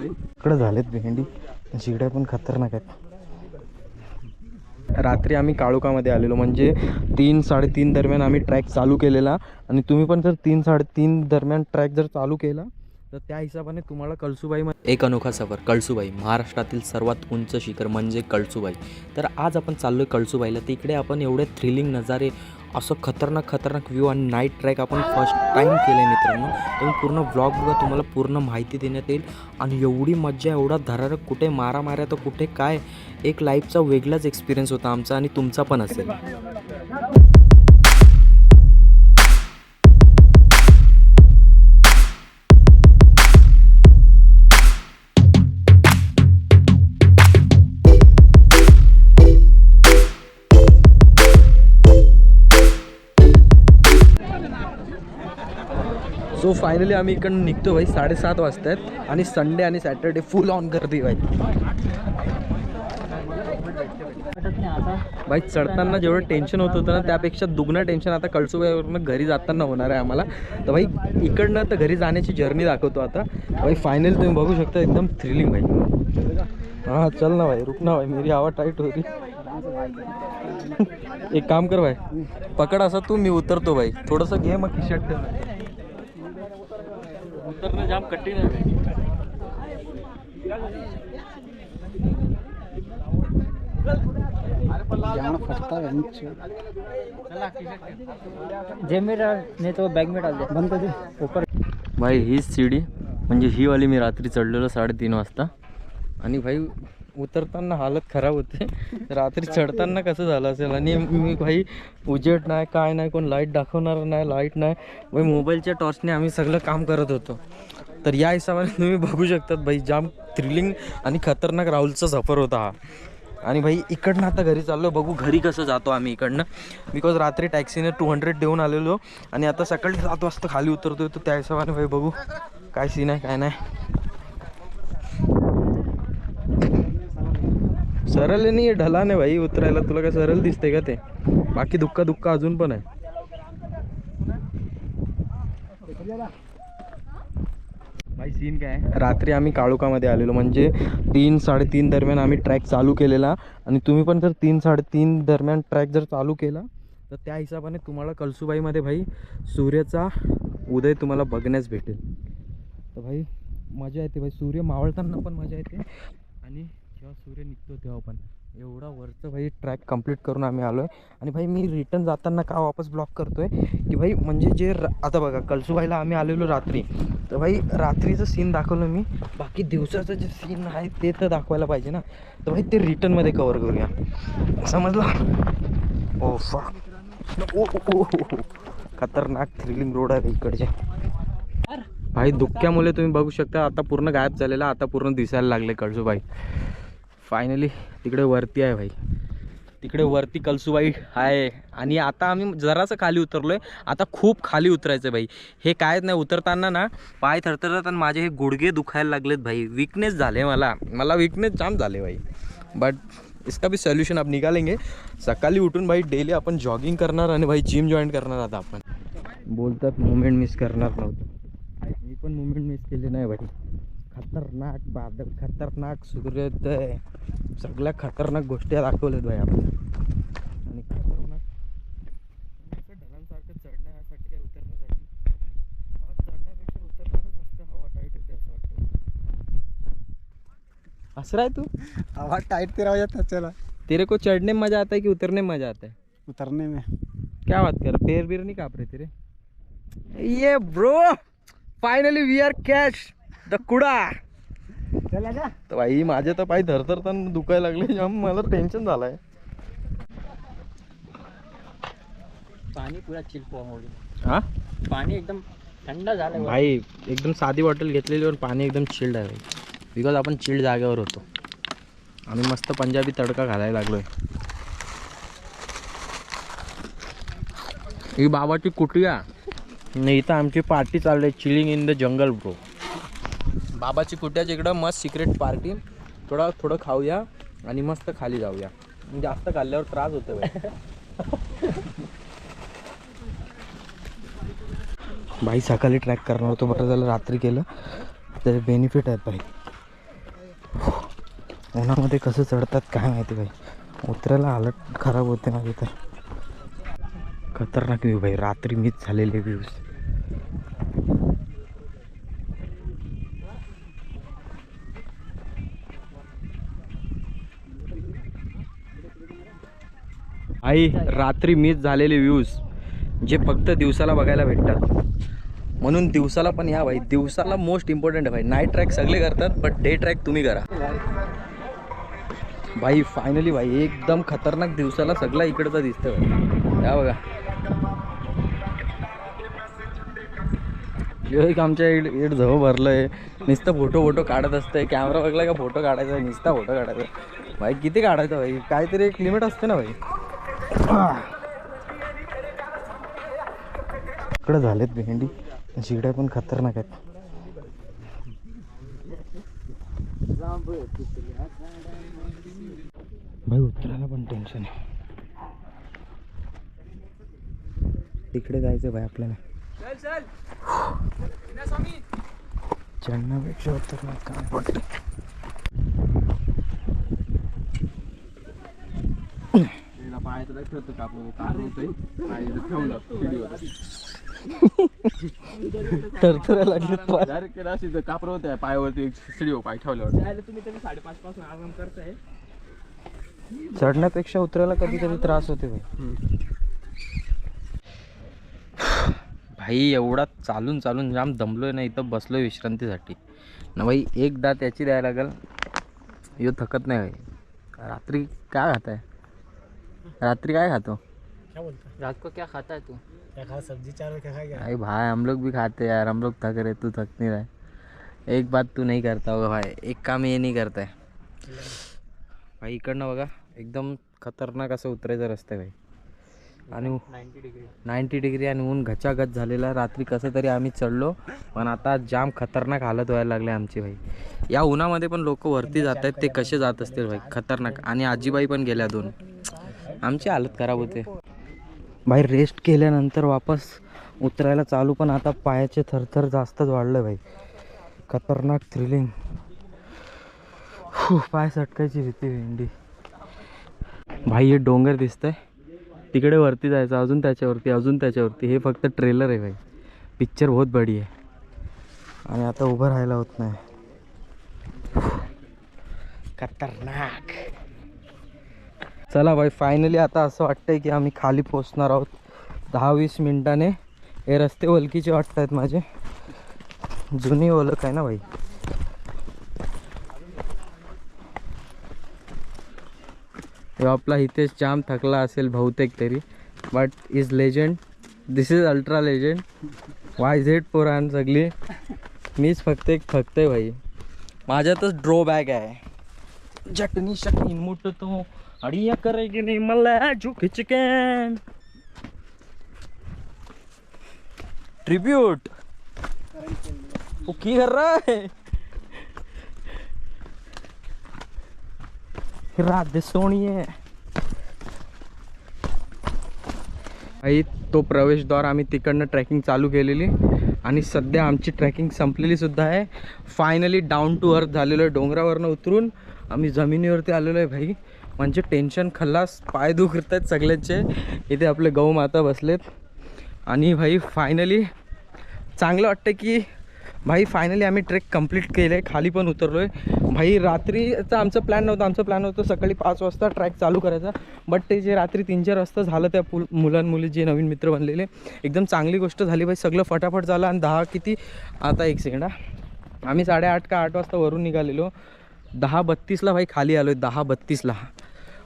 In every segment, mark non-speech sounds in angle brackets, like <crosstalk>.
इकडे झालेत भेंडी. शिगड्या पण खतरनाक आहेत. रात्री आम्ही काळोखामध्ये आलेलो. म्हणजे तीन साडेतीन दरम्यान आम्ही ट्रॅक चालू केलेला. आणि तुम्ही पण जर तीन साडेतीन दरम्यान ट्रॅक जर चालू केला तर त्या हिशोबाने तुम्हाला कळसुबाई एक अनोखा सफर कळसुबाई. महाराष्ट्रातील सर्वात उंच शिखर म्हणजे कळसुबाई. तर आज आपण चाललो आहे कळसुबाईला. तिकडे आपण एवढे थ्रिलिंग नजारे असं खतरनाक खतरनाक व्ह्यू आणि नाईट ट्रॅक आपण फर्स्ट टाईम केलं आहे मित्रांनो. तुम्ही पूर्ण ब्लॉग बघा तुम्हाला पूर्ण माहिती देण्यात येईल. आणि एवढी मज्जा एवढा धरारक कुठे मारा माऱ्या तर कुठे काय एक लाईफचा वेगळाच एक्सपिरियन्स होता आमचा आणि तुमचा पण असेल. सो फायनली आम्ही इकडून निघतो भाई. साडेसात वाजता आहेत आणि संडे आणि सॅटर्डे फुल ऑन गर्दी भाई. भाई चढताना जेवढं टेन्शन होत होतं ना त्यापेक्षा दुगणं टेन्शन आता कळसुबाईवरनं घरी जाताना होणार आहे आम्हाला. तर भाई इकडनं तर घरी जाण्याची जर्नी दाखवतो आता. भाई फायनल तुम्ही बघू शकता एकदम थ्रिलिंग भाई. हां चल ना भाई रुक ना भाई. मेरी आवाज टाईट होती <laughs> एक काम कर भाई. पकड असा तू मी उतरतो भाई. थोडंसं घे मग खिशात ठेव. उतरणं जाम कठीण आहे डाल नहीं तो बैग में डाल दे। बंद कर दे। ऊपर। भाई हीच सीडी म्हणजे ही वाली मी रात्री चढलेलो साडेतीन वाजता. आणि भाई उतरताना हालत खराब होते. <laughs> रात्री चढताना कसं झालं असेल? आणि मी भाई उजेड नाही काय नाही कोण लाइट दाखवणार नाही लाइट नाही. भाई मोबाईलच्या टॉर्चने आम्ही सगळं काम करत होतो. तर या हिशोबाने तुम्ही बघू शकतात भाई जाम थ्रिलिंग आणि खतरनाक राहुलचा सफर होता हा. आणि भाई इकडनं आता घरी चाललो बघू घरी कसं जातो आम्ही इकडनं. बिकॉज रात्री टॅक्सीने टू हंड्रेड देऊन आलेलो. आणि आता सकाळी सात वाजता खाली उतरतोय तर त्या हिशोबाने भाई बघू. काय सीन आहे काय नाही. सरळ आहे नाही ढलाने भाई उतरायला तुला काय सरळ दिसते का ते? बाकी दुःख दुःख अजून पण आहे. भाई सीन काय रात्री आम्ही काळोखामध्ये आलेलो. म्हणजे तीन साडेतीन दरम्यान आम्ही ट्रॅक चालू केलेला. आणि तुम्ही पण जर तीन साडेतीन दरम्यान ट्रॅक जर चालू केला तर त्या हिशोबाने तुम्हाला कळसुबाईमध्ये भाई सूर्याचा उदय तुम्हाला बघण्यास भेटेल. तर भाई मजा येते भाई. सूर्य मावळताना पण मजा येते. आणि जेव्हा सूर्य निघतो तेव्हा पण. एवढा वरचं भाई ट्रॅक कंप्लीट करून आम्ही आलो आहे आणि भाई मी रिटर्न जाताना का वापस ब्लॉक करतो आहे की भाई म्हणजे जे आता बघा कळसूबाईला आम्ही आलेलो रात्री. तर भाई रात्रीचं सीन दाखवलं मी. बाकी दिवसाचं जे सीन आहे ते तर दाखवायला पाहिजे ना. तर भाई ते रिटर्नमध्ये कवर करूया. समजलं? ओ फा ओ ओ, खतरनाक थ्रिलिंग रोड आहे इकडचे. भाई दुःख्यामुळे तुम्ही बघू शकता आता पूर्ण गायब झालेला आता पूर्ण दिसायला लागले कळसुबाई. फायनली तिकडे वरती आहे भाई. तिकडे वरती कलसुबाई आहे. आणि आता आम्ही जरासं खाली उतरलोय. आता खूप खाली उतरायचं भाई. हे काय नाही उतरताना ना पाय थरथरतात आणि माझे हे गुडघे दुखायला लागलेत भाई. विकनेस झाले मला. मला विकनेस जाम झाले भाई. बट इसका भी सोल्युशन आप निकालेंगे. सकाळी उठून भाई डेली आपण जॉगिंग करणार आणि भाई जिम जॉईन करणार आता आपण. बोलतात मुवमेंट मिस करणार नव्हतं. मी पण मुवमेंट मिस केली नाही भाई. खतरनाक बादल खतरनाक सूर्योदय. सगळ्या खतरनाक गोष्टी दाखवल्यात भाई आपण. आणि खतरनाक ढगांसारखं चढण्यासाठी उतरण्यासाठी चढण्यापेक्षा जास्त हवा टाईट होते असं वाटतं. असं आहे तू. हवा टाइट तेरा हो जाता चला. तेरे को चढ़ने में मज़ा आता है कि उतरने में मज़ा आता है? उतरने में. क्या बात कर पैर बीर नहीं काँप रहे तेरे? ये bro finally we are cash the कुडा. चला जा. तर भाई माझे तर पाय धरधरताना दुखायला लागले जाम मला टेन्शन झालंय. पाणी पुरा हो हा? पाणी एकदम थंड झालं भाई एकदम साधी बॉटल घेतलेली पण पाणी एकदम चिल्ड आहे. बिकॉज आपण चिल्ड जागेवर होतो. आम्ही मस्त पंजाबी तडका घालायला लागलोय. ही बाबाची कुटिया नाही इथं आमची पार्टी चालली आहे chilling in the jungle bro बाबाची कुट्याच इकडं मस्त सिक्रेट पार्टी थोडा थोडं खाऊया आणि मस्त खाली जाऊया. म्हणजे जास्त खाल्ल्यावर त्रास होतो भाई सकाळी ट्रॅक करणार होतो बरं झालं रात्री केलं. त्याचे बेनिफिट आहेत भाई. उन्हामध्ये कसं चढतात काय माहिती भाई. उतरायला हालत खराब होते ना तर खतरनाक व्ह्यू भाई. रात्री मिस झालेले व्ह्यूज आई रात्री मिस झालेले व्ह्यूज जे फक्त दिवसाला बघायला भेटतात. म्हणून दिवसाला पण या भाई दिवसाला मोस्ट इम्पॉर्टंट आहे भाई. नाईट ट्रॅक सगळे करतात बट डे ट्रॅक तुम्ही करा. भाई फायनली भाई एकदम खतरनाक दिवसाला सगळा इकडचा दिसतं भाई. या बघा. एक आमच्या इड इड जवळ भरलं आहे नुसतं फोटो फोटो काढत असतंय. कॅमेरा बघला का फोटो काढायचा? नुसता फोटो काढायचा. भाई किती काढायचा भाई? काहीतरी एक लिमिट असते ना भाई. इकडे झालेत भेंडी शिगड्या पण खतरनाक आहेत. भाई उतरायला पण टेन्शन आहे. तिकडे जायचं भाई आपल्याला. चढण्यापेक्षा उतरण्यात काम पडतं थरथरा लागलेत पाय. कापर होत्या पायावरती एक शिडी पाय ठेवल्यावर. चढण्यापेक्षा उतरायला कधीतरी त्रास होते भाई. भाई एवढा चालून चालून जाम दमलोय ना इथं बसलोय विश्रांतीसाठी. ना भाई एकदा त्याची द्यायला लागेल. यो थकत नाही भाई. रात्री काय खाताय रात्री काय खातो? रात को क्या खाता है तू? अरे भाई हम लोग भी खाते हैं यार हम लोग थक रहे तू थक नहीं रहा है। एक बात तू नहीं करता होगा भाई एक काम ये नहीं करता है। भाई इकडनं बघा एकदम खतरनाक असं उतरायचं रस्ता आहे भाई. आणि नाईन्टी डिग्री. नाईन्टी डिग्री आणि ऊन घचाघच झालेला. रात्री कसं तरी आम्ही चढलो पण आता जाम खतरनाक हालत व्हायला लागले आमची भाई. या उन्हामध्ये पण लोक वरती जात आहेत ते कसे जात असतील भाई? खतरनाक. आणि आजीबाई पण गेल्या दोन. आमची हालत खराब होते. भाई रेस्ट केल्यानंतर वापस उतरायला चालू पण आता पायाचे थरथर जास्तच वाढलं भाई. खतरनाक थ्रिलिंग पाय सटकायची भीती भेंडी भाई हे डोंगर दिसतंय. तिकडे वरती जायचं अजून त्याच्यावरती अजून त्याच्यावरती. हे फक्त ट्रेलर आहे भाई. पिक्चर बहुत बडी आहे. आणि आता उभं राहायला होत नाही. खतरनाक. चला भाई फायनली आता असं वाटतंय की आम्ही खाली पोचणार आहोत. दहा वीस मिनिटाने. हे रस्ते ओळखीचे वाटत आहेत माझे. जुनी ओळख आहे ना भाई? आपला हितेश जाम थकला असेल बहुतेक तरी. But is legend this is ultra legend Y Z पोरान सगळी मीच फक्त एक थकतोय भाई. माझ्यातच ड्रॉबॅक आहे. चटणी शटणी मुटतो. अडिया करेगी नाही मला झुक चिकन ट्रिब्यूट वो की कर रहा है राधे सोनिये. आई तो प्रवेशद्वार आम्ही तिकडनं ट्रॅकिंग चालू केलेली. आणि सध्या आमची ट्रॅकिंग संपलेली सुद्धा आहे. फायनली डाऊन टू अर्थ झालेलो आहे. डोंगरावरनं उतरून आम्ही जमिनीवरती आलेलो आहे भाई. म्हणजे टेन्शन खल्लास पाय दुखत आहेत सगळ्यांचे. इथे आपले गौ माता बसलेत. आणि भाई फायनली चांगलं वाटतं की भाई फायनली आम्ही ट्रेक कंप्लीट केलं आहे खाली पण उतरलो आहे भाई रात्रीचा आमचं प्लॅन नव्हतं. आमचं प्लॅन होतं सकाळी पाच वाजता ट्रॅक चालू करायचा. बट ते जे रात्री तीन चार वाजता झालं त्या पुल मुलांमुली जे नवीन मित्र बनलेले एकदम चांगली गोष्ट झाली. भाई सगळं फटाफट झालं आणि दहा किती? आता एक सेकंड आम्ही साडेआठ का आठ वाजता वरून निघालेलो. दहा बत्तीसला भाई खाली आलो आहे दहा बत्तीसला.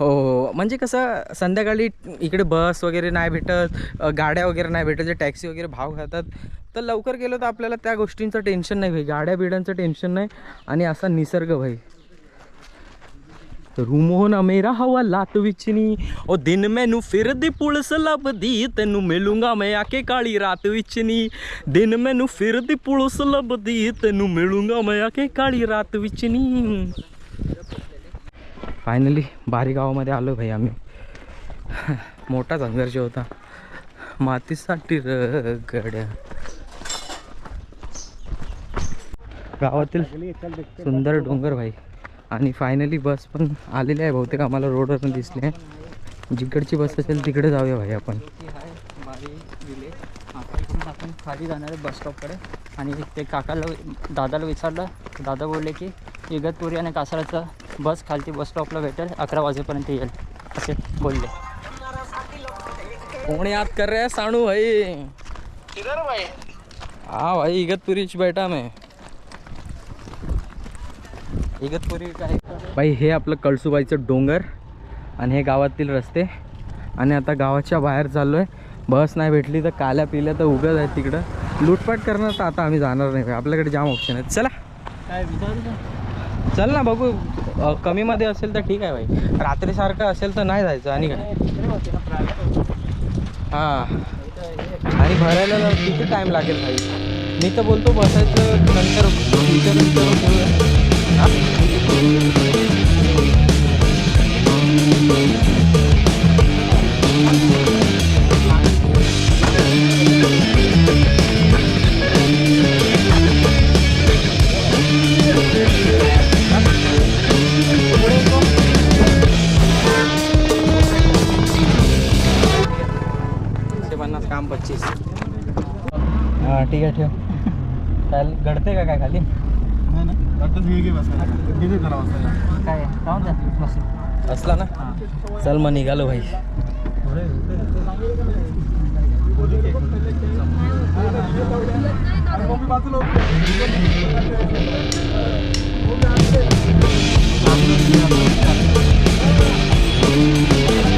हो, हो हो म्हणजे कसं संध्याकाळी इकडे बस वगैरे नाही भेटत गाड्या वगैरे नाही भेटत जे टॅक्सी वगैरे भाव खातात तर लवकर गेलो तर आपल्याला त्या गोष्टींचं टेन्शन नाही भाई. गाड्या बिड्यांचं टेन्शन नाही आणि असा निसर्ग भाई. रूमो ना मेरा हवा लात विचनी ओ दिन मैनू फिर दी पुलिस लभदी तेनू मिलूंगा मैं आके काली रात विचनी। दिन मैनू फिर दी पुलिस लभदी तेनू मिलूंगा मैं आके काली रात विचनी। फायनली बारी गावामध्ये आलो भाई आम्ही. मोठा संघर्ष होता. मातीसाठी र गड्या गावातील सुंदर डोंगर भाई. आणि फायनली बस पण आलेली आहे बहुतेक आम्हाला रोडवरून दिसली आहे. जिकडची बस असेल तिकडे जाऊया भाई आपण. आपण खाली जाणार आहे बस स्टॉपकडे आणि ते काकाला दादाला विचारलं. दादा बोलले की इगतपुरी आणि कासाराचं बस खालती बस स्टॉपला भेटेल. अकरा वाजेपर्यंत येईल. असे बोलले. कोण याद कर रहे हैं सानू भाई? किधर भाई? हाँ भाई इगतपुरी बैठा मैं। इगतपुरी काय भाई हे आपलं कळसुबाईचं डोंगर आणि हे गावातील रस्ते. आणि आता गावाच्या बाहेर चाललो आहे बस नाही भेटली तर काल्या पिल्या तर उगत आहे तिकडं. लूटपाट करणार तर आता आम्ही जाणार नाही. भाई आपल्याकडे जाम ऑप्शन आहेत. चला. काय विचारू चल ना बघू. कमीमध्ये असेल तर ठीक आहे भाई रात्रीसारखं असेल तर नाही जायचं आणि काय? हां. आणि भरायला जर किती टाईम लागेल भाई? मी तर बोलतो बसायचं नंतर नंतर हां। ठीक आहे ठेव काय घडते का काय खाली काय राहून द्या बस। असला ना? चल मग निघालो भाई। सो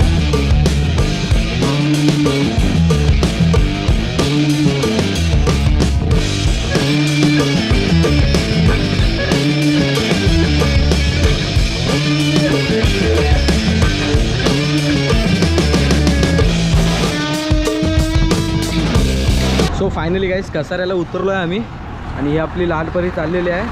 फायनली गाईस कसाऱ्याला उतरलो आहे आम्ही. आणि ही आपली लालपरी चाललेली आहे.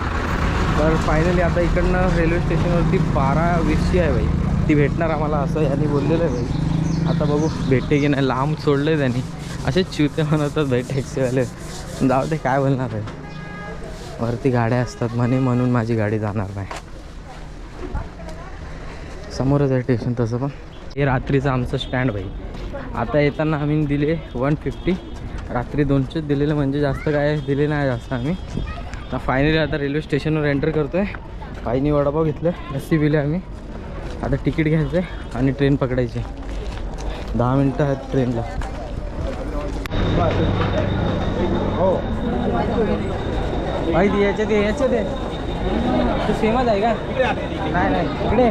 तर फायनली आता इकडनं रेल्वे स्टेशनवरती बारा वीसची आहे बाई ती भेटणार आम्हाला असं यांनी बोललेलं आहे बाई आता बघू भेटते की नाही. लांब सोडलं आहे त्यांनी. असेच चिवते म्हणतात भाई टॅक्सीवाले जाऊ ते काय बोलणार आहे. वरती गाड्या असतात म्हणे म्हणून माझी गाडी जाणार नाही. समोरच आहे स्टेशन तसं पण. हे रात्रीचं आमचं स्टँड भाई. आता येताना आम्ही दिले वन फिफ्टी रात्री दोनशेच दिलेलं म्हणजे जास्त काय दिले नाही जास्त आम्ही. फायनली आता रेल्वे स्टेशनवर एंटर करतो आहे पायनी वडापाव घेतलं लस्सी पिले आम्ही. आता तिकीट घ्यायचं आहे आणि ट्रेन पकडायची. दहा मिनटं आहेत ट्रेनला हो माहिती याच्यात ते याच्यात आहे तू सेमच आहे का? नाही नाही इकडे.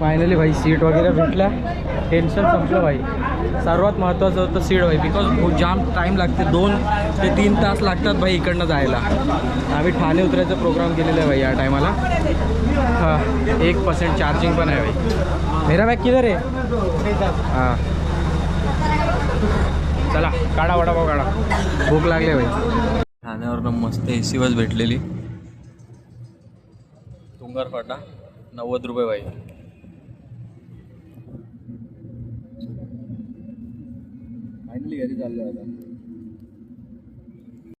फायनली भाई सीट वगैरे भेटल्या. टेन्शन संपलं भाई. सर्वात महत्त्वाचं होतं सीट भाई बिकॉज जाम टाईम लागते. दोन ते तीन तास लागतात भाई इकडनं जायला. आम्ही ठाणे उतरायचा प्रोग्राम केलेला आहे भाई या टायमाला हां एक पर्सेंट चार्जिंग पण आहे भाई. मेरा बॅग किधर आहे? हां. चला काढा वडापाव काढा. भूक लागली भाई. ठाण्यावरनं मस्त ए सी बस भेटलेली. तुंगार फाटा नव्वद रुपये भाई. फायनली घरी चाललो आता